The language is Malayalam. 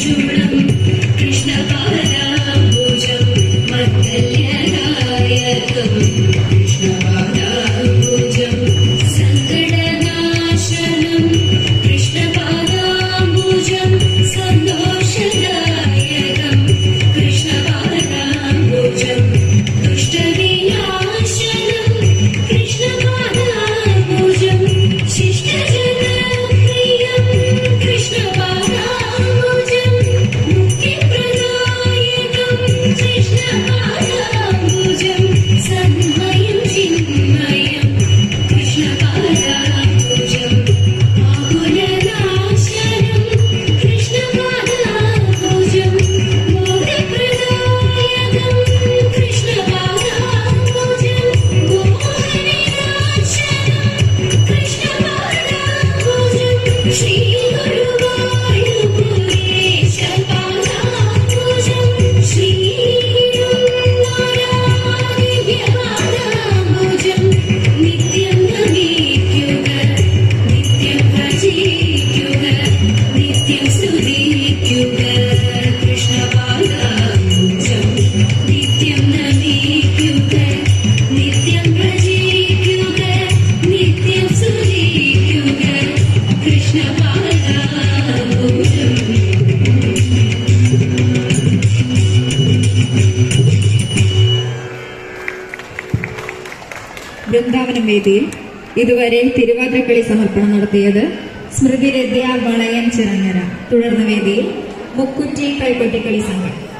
Thank you. വൃന്ദാവനം വേദിയിൽ ഇതുവരെ തിരുവാതിരക്കളി സമർപ്പണം നടത്തിയത് സ്മൃതി രദ്യ വളയൻ ചിറങ്ങര. തുടർന്ന് വേദിയിൽ മുക്കുറ്റി കൈകൊട്ടിക്കളി സംഘം.